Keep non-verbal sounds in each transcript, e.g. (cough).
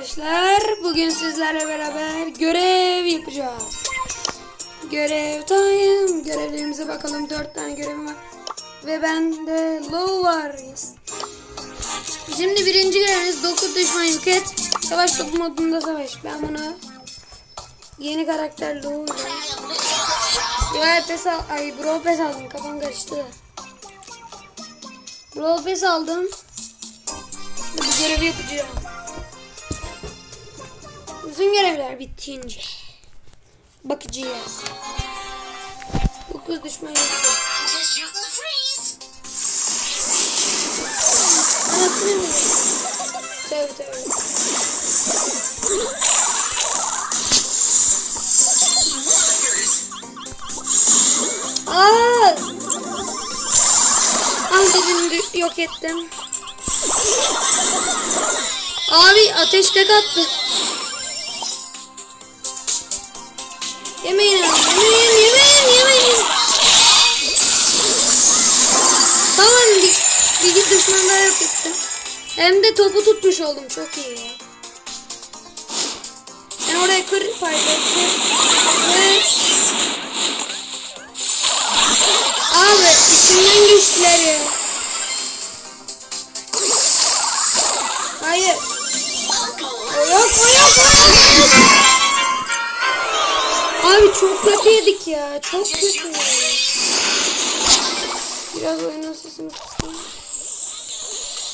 arkadaşlar. Bugün sizlerle beraber görev yapacağız. Görev time. Görevlerimize bakalım. Dört tane görevim var. Ve bende low var. Şimdi birinci görevimiz 9 düşman yok et. Savaş topu modunda savaş. Ben bunu yeni karakter low Ya pes al ay bro pes aldım kafam karıştı. Bro pes aldım. Bu görevi yapacağım. Uzun görevler bittiğince bakacağız. 9 düşman yok. Anasını mı? Tövbe tövbe. Yok ettim. Abi ateş tek attı. Yemeyin. Yemeyin yemeyin yemeyin. Tamam bir, bir git düşmanlara yok ettim. Hem de topu tutmuş oldum çok iyi ya. Sen oraya kır paylaştı. Ve... Abi içinden geçtiler ya. Çok kötü yedik ya. Çok kötü. Biraz oyunun sesini kısayım.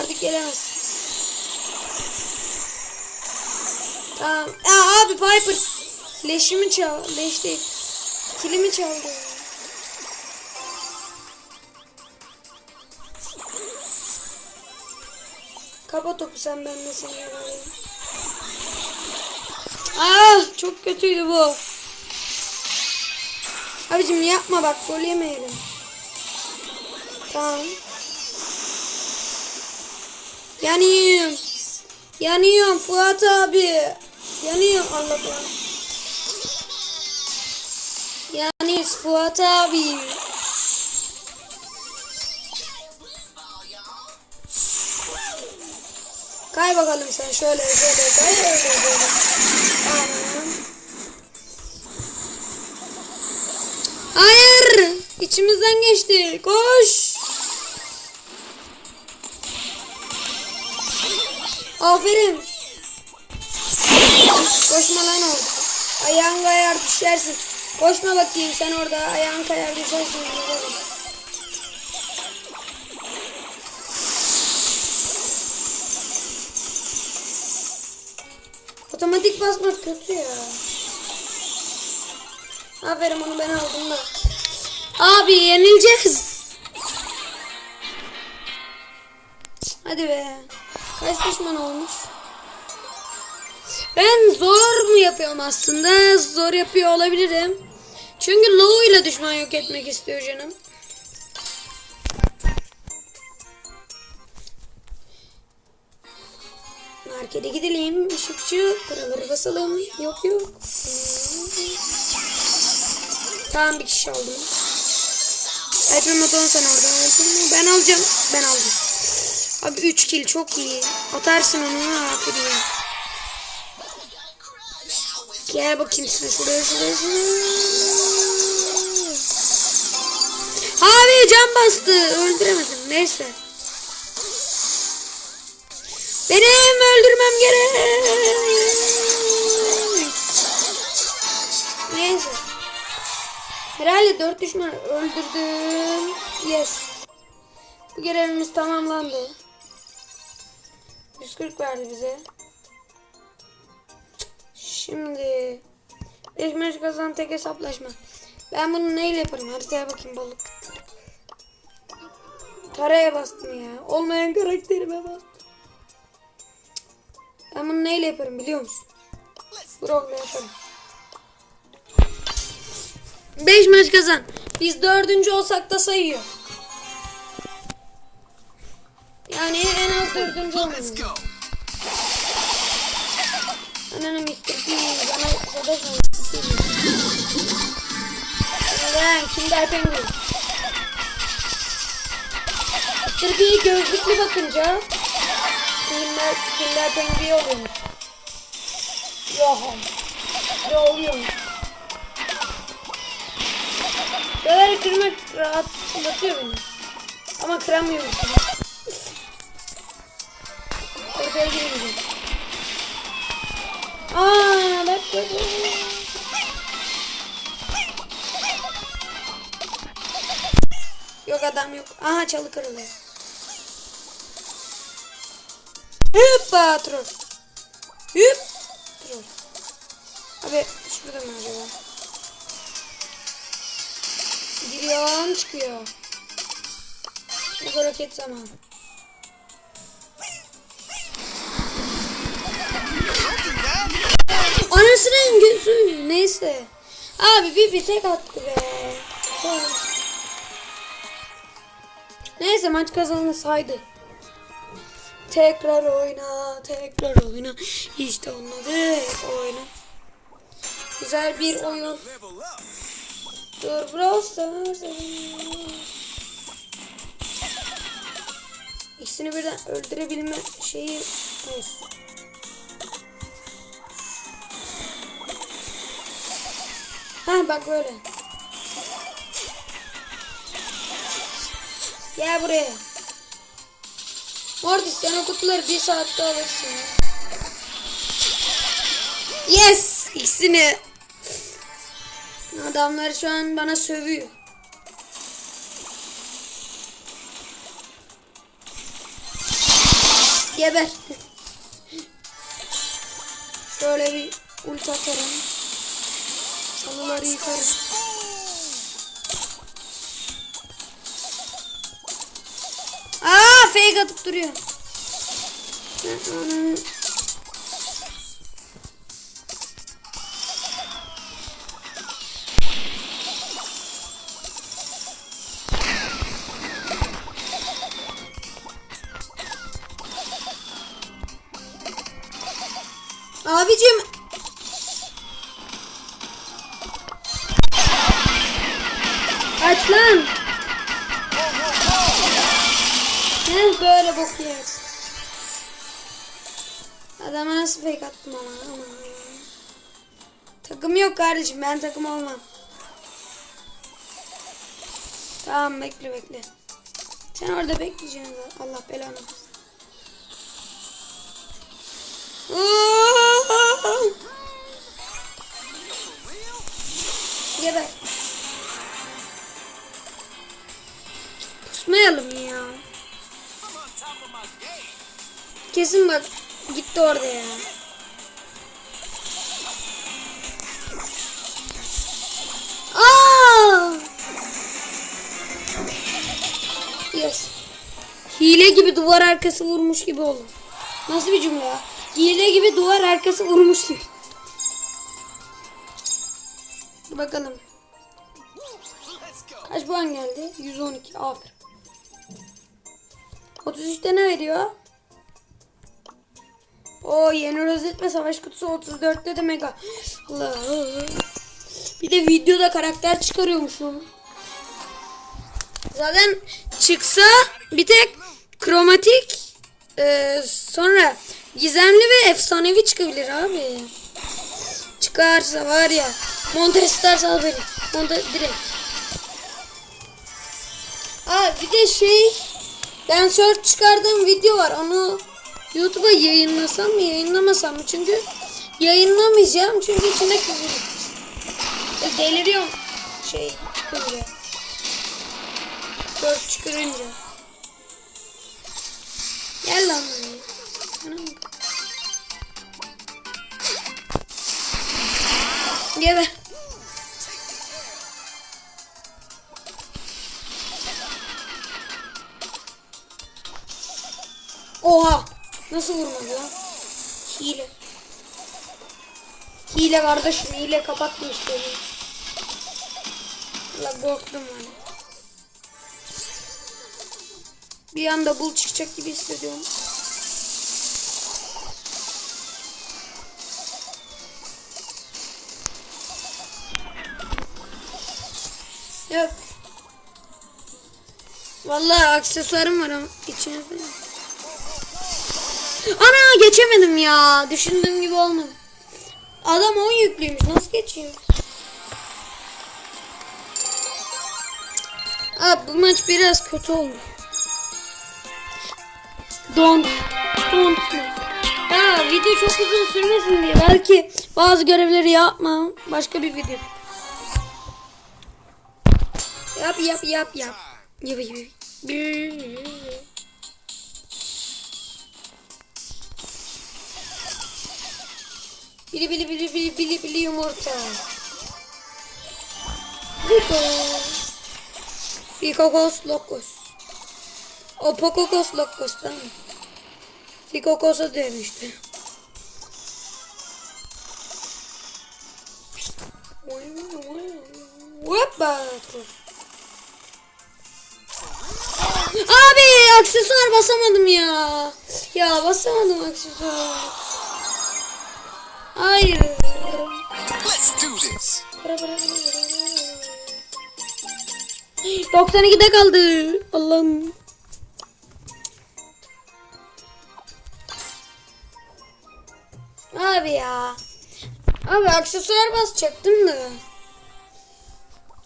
Artık gelemezsin. Tamam. Aa, abi Piper. Leşimi çal. Leş değil. Kilimi çaldı. Kapa topu sen ben de seni yalayayım. Ah çok kötüydü bu. Abicim yapma bak gol yemeyelim. Tamam. Yanıyorum. Yanıyorum Fuat abi. Yanıyorum Allah'ım. Yanıyoruz Fuat abi. Kay bakalım sen şöyle şöyle kay öyle. Hayır. İçimizden geçti. Koş. Aferin. Koşma lan orada. Ayağın kayar düşersin. Koşma bakayım sen orada ayağın kayar düşersin. Otomatik basmak kötü ya. Aferin onu ben aldım da. Abi yenileceğiz. Hadi be. Kaç düşman olmuş? Ben zor mu yapıyorum aslında? Zor yapıyor olabilirim. Çünkü low ile düşman yok etmek istiyor canım. Markete gidelim. Işıkçı. Paraları basalım. Yok yok. Tamam bir kişi aldım. Hyper Modon sen orada. Hyper Ben alacağım. Ben aldım. Abi 3 kill çok iyi. Atarsın onu. Aferin. Gel bakayım sen şuraya şuraya şuraya. Abi can bastı. Öldüremedim. Neyse. Benim öldürmem gerek. Herhalde dört düşman öldürdüm. Yes. Bu görevimiz tamamlandı. 140 verdi bize. Şimdi 5 maç kazan tek hesaplaşma. Ben bunu neyle yaparım? Haritaya bakayım balık. Taraya bastım ya. Olmayan karakterime bastım. Ben bunu neyle yaparım biliyor musun? Brog'la yaparım. 5 maç kazan. Biz dördüncü olsak da sayıyor. Yani en az dördüncü olmamız. Go. Ananı Mr. P bana Mr. P. Ben Kinder Penguin. Mr. P gözlüklü bakınca Kinder, Kinder Penguin oluyormuş. Yok. Ne oluyor? Böyle kırmak rahatlatıyor beni. Ama kıramıyorum. Ortaya girmeyeceğim. Aa bak bak bak. Yok adam yok. Aha çalı kırıldı. Hüp patron. Hüp. Troll. Abi şurada mı acaba? Giriyor çıkıyor. Bu roket zaman. Anasının gözü neyse. Abi bir bir tek attı be. Neyse maç kazanılsaydı. Tekrar oyna, tekrar oyna. İşte onladı oyna. Güzel bir oyun. Dur Brawl Stars. İkisini birden öldürebilme şeyi olsun. Ha bak böyle. Gel buraya. Mortis sen o kutuları bir saatte alırsın. Yes! İkisini. Adamlar şu an bana sövüyor. Geber. Şöyle bir ulti atarım. Çalıları yıkarım. Aa fake atıp duruyor. Abicim. Takım yok kardeşim ben takım olmam. Tamam bekle bekle. Sen orada bekleyeceksin. Allah belanı! Geber. Pusmayalım ya. Kesin bak gitti orada ya. Gibi duvar arkası vurmuş gibi oldu. Nasıl bir cümle ya? Hile gibi duvar arkası vurmuş gibi. Dur bakalım. Kaç puan geldi? 112. Aferin. 33'te ne veriyor? O yeni rozet ve savaş kutusu 34'te de mega. Allah. Bir de videoda karakter çıkarıyormuşum. Zaten çıksa bir tek kromatik e, sonra gizemli ve efsanevi çıkabilir abi. Çıkarsa var ya. Monte isterse al beni. Monte direkt. Aa bir de şey ben short çıkardığım video var. Onu YouTube'a yayınlasam mı yayınlamasam mı? Çünkü yayınlamayacağım. Çünkü içinde. E, Deliriyorum. Şey. Short çıkarınca. Gel lan buraya. Sana. Oha. Nasıl vurmadı lan? Hile. Hile kardeşim hile kapattı işte. La korktum hani. Bir anda bul çıkacak gibi hissediyorum. Yok. Vallahi aksesuarım var ama içinizde. Ana geçemedim ya. Düşündüğüm gibi olmadı. Adam 10 yüklüymüş. Nasıl geçeyim? Abi bu maç biraz kötü oldu. Don't. Don't. Ya video çok uzun sürmesin diye. Belki bazı görevleri yapmam. Başka bir video. Yap yap yap yap. Yap yap. Bili bili bili bili bili bili yumurta. Rico. Ricocos locos. O pokokos değil mi? Ricocos'a demişti. Hoppa. Abi aksesuar basamadım ya. Ya basamadım aksesuar. Hayır. Let's do this. 92'de kaldı. Allah'ım. Abi ya. Abi aksesuar basacaktım da.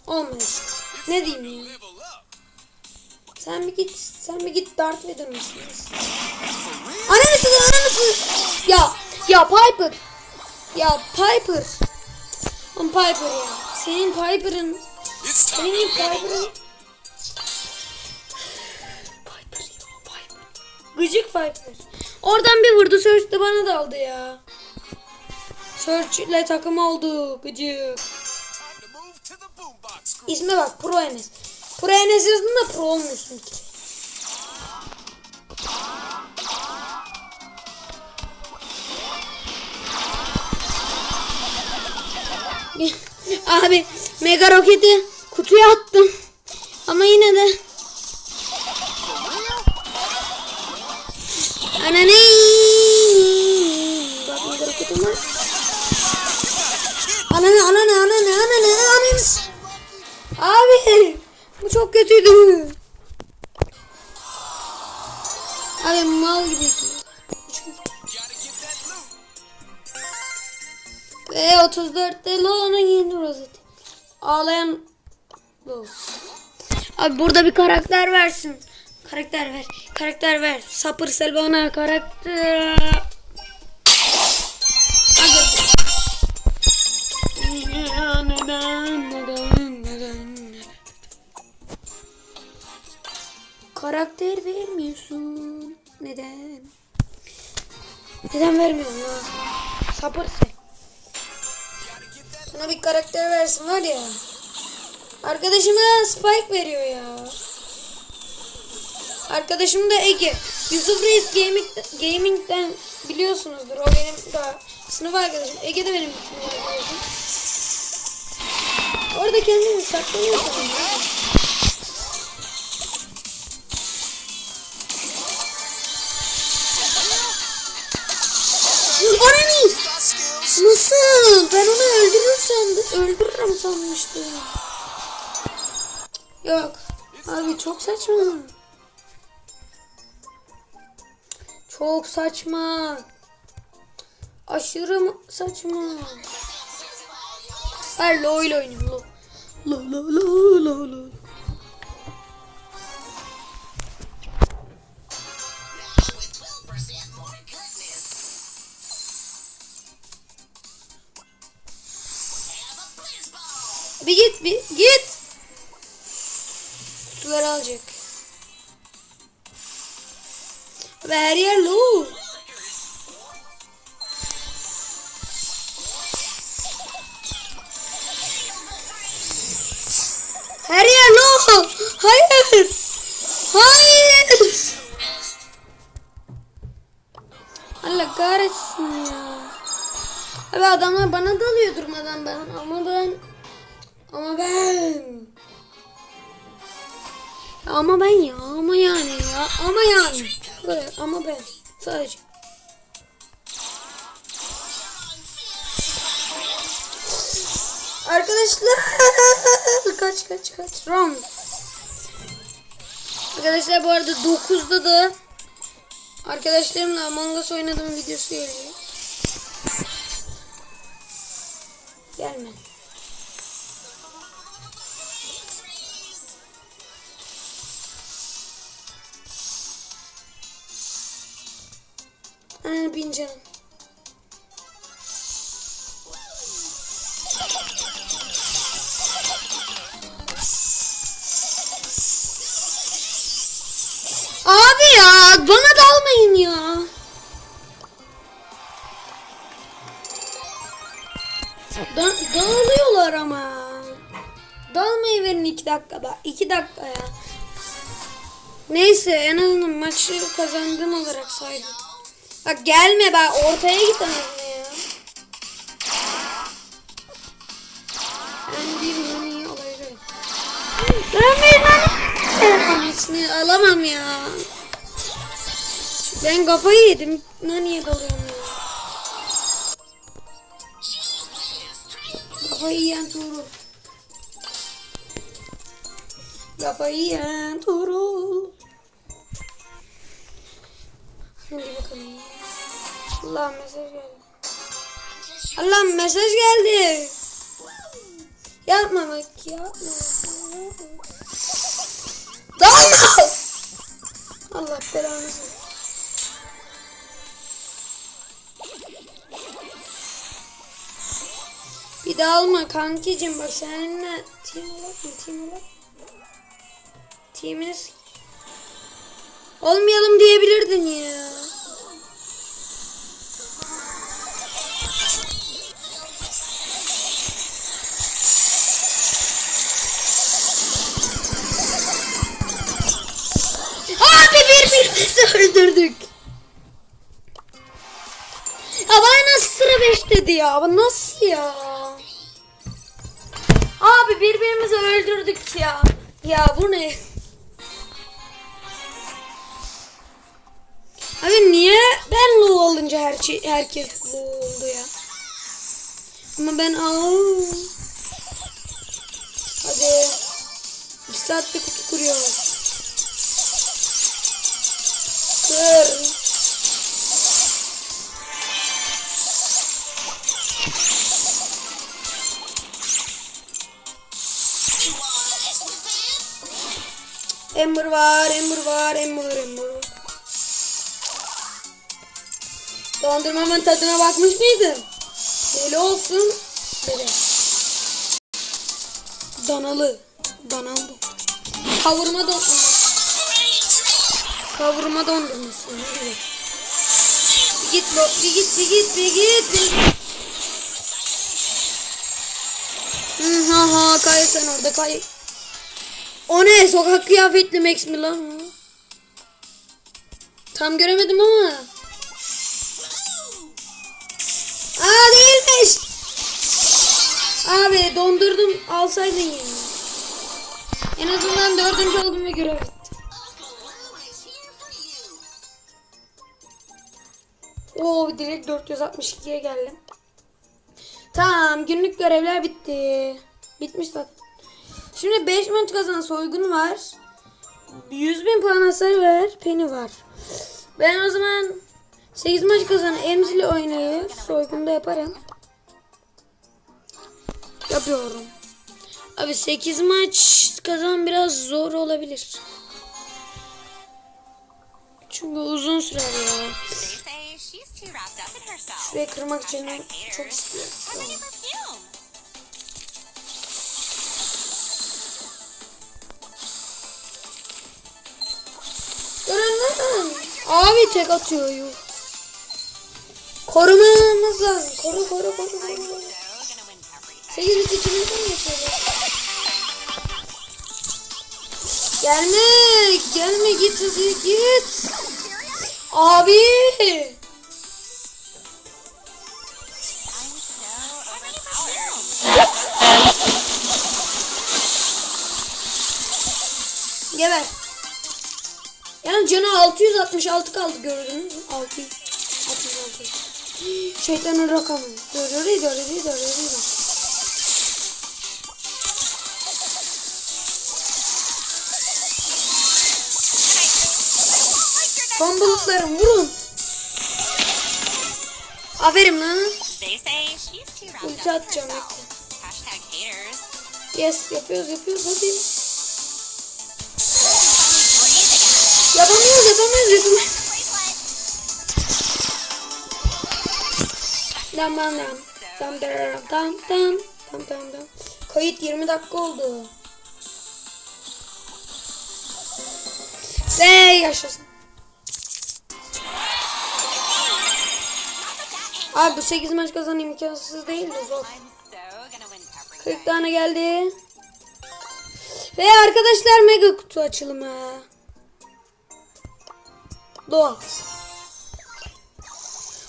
Olmadı. Ne diyeyim ya? Sen bir git, sen bir git Darth Vader mısınız? Ananı ananı Ya, ya Piper. Ya Piper. Lan Piper ya. Senin Piper'ın senin Piper'ın. Piper ya Piper. Gıcık Piper. Oradan bir vurdu Search de bana daldı ya. Search ile takım oldu gıcık. İsme bak Pro Enes. Pro Enes yazdın Pro olmuyorsun ki. (laughs) Abi mega roketi kutuya attım. Ama yine de Ananı mega roketim var. Ananı ananı ananı ananı ananı Abi bu çok kötüydü. Abi mal gibi. Ve 34'te Lo'nun yeni rozeti. Ağlayan Lo. Abi burada bir karakter versin. Karakter ver. Karakter ver. Sapır sel bana karakter. Karakter vermiyorsun. Neden? Neden vermiyorsun ya? Sapır sel. Bana bir karakter versin var ya. Arkadaşıma Spike veriyor ya. Arkadaşım da Ege. Yusuf Reis Gaming, Gaming'den biliyorsunuzdur. O benim da sınıf arkadaşım. Ege de benim sınıf arkadaşım. Orada kendini saklanıyor Ben onu öldürür sandım. Öldürürüm sanmıştım. Yok. Abi çok saçma. Çok saçma. Aşırı saçma. Ben LoL oynuyorum. LoL. LoL LoL LoL LoL. Bir git bir git. Kutuları alacak. Ve her yer. Her yer LoL. Hayır. Hayır. Allah kahretsin ya. Abi adamlar bana dalıyor durmadan ben ama ben ama ben ama ben ya ama yani ya ama yani böyle ama ben sadece Arkadaşlar (laughs) kaç kaç kaç round Arkadaşlar bu arada 9'da da arkadaşlarımla Among Us oynadığım videosu geliyor. Gelme. Aa, bin canım. Abi ya bana dalmayın ya. Da dağılıyorlar ama. Dalmayı verin iki dakikada. iki dakika ya. Neyse en azından maçı kazandım olarak saydım. Bak gelme bak ortaya git anasını ya. Ben bir nani olabilirim. Ben bir. Anasını alamam ya. Ben kafayı yedim. Naniye dalıyorum ya. Kafayı yiyen Tuğrul. Kafayı yiyen Tuğrul. Hadi bakalım. Allah mesaj geldi. Allah mesaj geldi. Yapma bak yapma. Dalma. Allah belanı versin. Bir daha alma kankicim bak seninle team olarak mı team olarak? Teaminiz olmayalım diyebilirdin ya. (laughs) öldürdük. Ya bana nasıl sıra 5 dedi ya? Bu nasıl ya? Abi birbirimizi öldürdük ya. Ya bu ne? Abi niye ben low olunca her şey, herkes low oldu ya? Ama ben aa. Hadi. Bir saatte kutu kuruyoruz. Kır. Ember var, Ember var, Ember, Ember. Dondurmamın tadına bakmış mıydın? Böyle olsun. Böyle. Danalı. Danalı. Kavurma don... Kavurma dondurması. Bir git lo, bir git, bir git, bir git, bir git. Ha ha kay sen orada kay. O ne? Sokak kıyafetli Max mi lan? o? Tam göremedim ama. Aa değilmiş. Abi dondurdum alsaydın ya. En azından dördüncü oldum ve görev Oo direkt 462'ye geldim. Tamam günlük görevler bitti. Bitmiş zaten. Şimdi 5 maç kazanan soygun var. 100 bin puan hasar var. Penny var. Ben o zaman 8 maç kazanan emzili oynayıp soygunda yaparım. Yapıyorum. Abi 8 maç kazan biraz zor olabilir. Çünkü uzun sürer ya. Şurayı kırmak için çok istiyorum. Görün Abi tek atıyor yuh. Korumamız lazım. Koru koru koru. koru. So gonna win everything. Sekiz üç ikimiz mi yaşıyoruz? Gelme. Gelme git hadi git. Abi. Geber. Yani canı 666 kaldı gördünüz mü? 666. Şeytanın rakamı. Dörörü dörörü dörörü. Son bulutlarım vurun. Aferin lan. Ulti atacağım. Yes yapıyoruz yapıyoruz hadi. Yapamıyoruz yapamıyoruz yapamıyoruz. Dam dam dam. Dam dam dam dam. Dam dam dam. Kayıt 20 dakika oldu. Ve yaşasın. Abi bu 8 maç kazanayım imkansız değil de zor. 40 tane geldi. Ve arkadaşlar mega kutu açılımı. Doğal.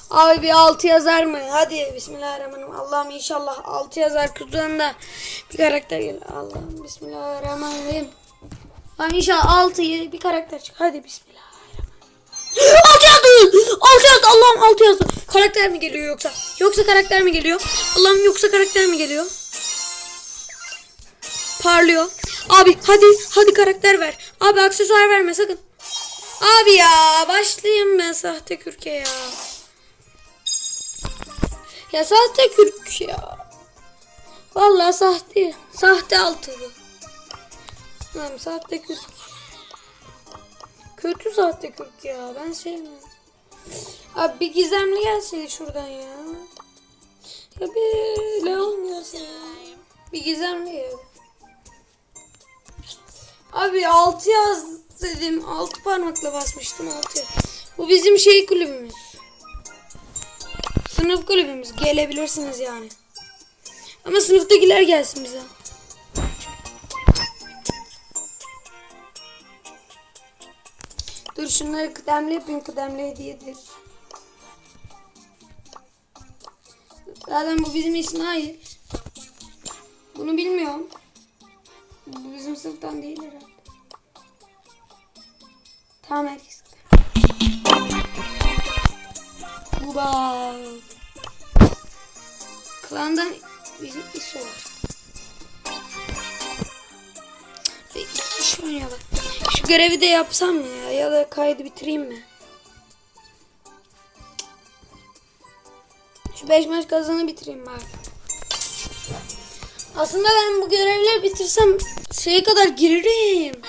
Abi bir 6 yazar mı? Hadi bismillahirrahmanirrahim. Allah'ım inşallah 6 yazar kutudan da bir karakter gelir. Allah'ım bismillahirrahmanirrahim. Allah'ım inşallah 6 bir karakter çık. Hadi bismillahirrahmanirrahim. 6 yazdı. 6 yazdı. Allah'ım 6 yazdı. Karakter mi geliyor yoksa? Yoksa karakter mi geliyor? Allah'ım yoksa karakter mi geliyor? Parlıyor. Abi hadi hadi karakter ver. Abi aksesuar verme sakın. Abi ya başlayayım ben sahte kürke ya. Ya sahte kürk ya. Vallahi sahte. Sahte altı bu. Tamam sahte kürk. Kötü sahte kürk ya. Ben sevmiyorum. Abi bir gizemli gelseydi şuradan ya. Ya bir Leon gelse. Bir gizemli ya. Abi 6 yaz dedim. 6 parmakla basmıştım 6. Bu bizim şey kulübümüz. Sınıf kulübümüz. Gelebilirsiniz yani. Ama sınıftakiler gelsin bize. Dur şunları kıdemli yapayım. Kıdemli hediyedir. Zaten bu bizim İsmail. Bunu bilmiyorum. Bu bizim sınıftan değil herhalde. Tamam herkes. Bak. Klandan bizim iş olur. Ve iş oynayalım. Şu görevi de yapsam mı ya? Ya da kaydı bitireyim mi? Şu 5 maç kazanı bitireyim bari. Aslında ben bu görevleri bitirsem şeye kadar girerim.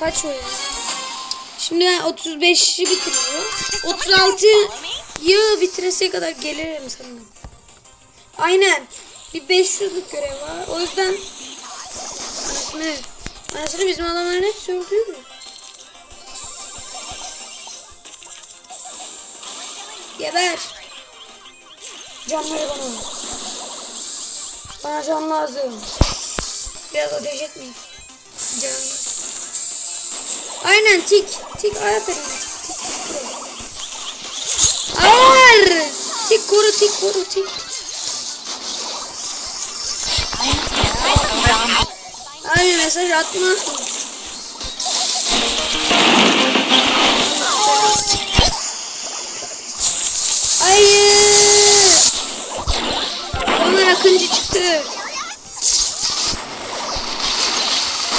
Kaç o ya? Şimdi ben 35'i bitiriyorum. 36'yı bitireseye kadar gelirim sanırım. Aynen. Bir 500'lük görev var. O yüzden anasını, anasını bizim adamların hepsi öldü. Geber. Canları bana. Bana can lazım. Biraz ateş etmeyin. Can. Aynen tik. Tik aferin. Tik tik tik. Hayır. Tik koru tik koru tik. Aynen mesaj atma. Hayır. Onlar akıncı çıktı.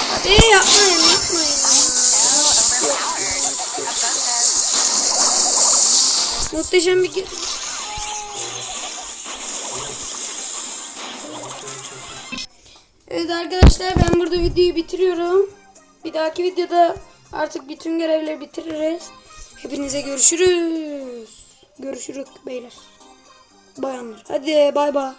Hadi yapmayın. Muhteşem bir. Evet arkadaşlar ben burada videoyu bitiriyorum. Bir dahaki videoda artık bütün görevleri bitiririz. Hepinize görüşürüz. Görüşürük beyler. Bayanlar. Hadi bay bay.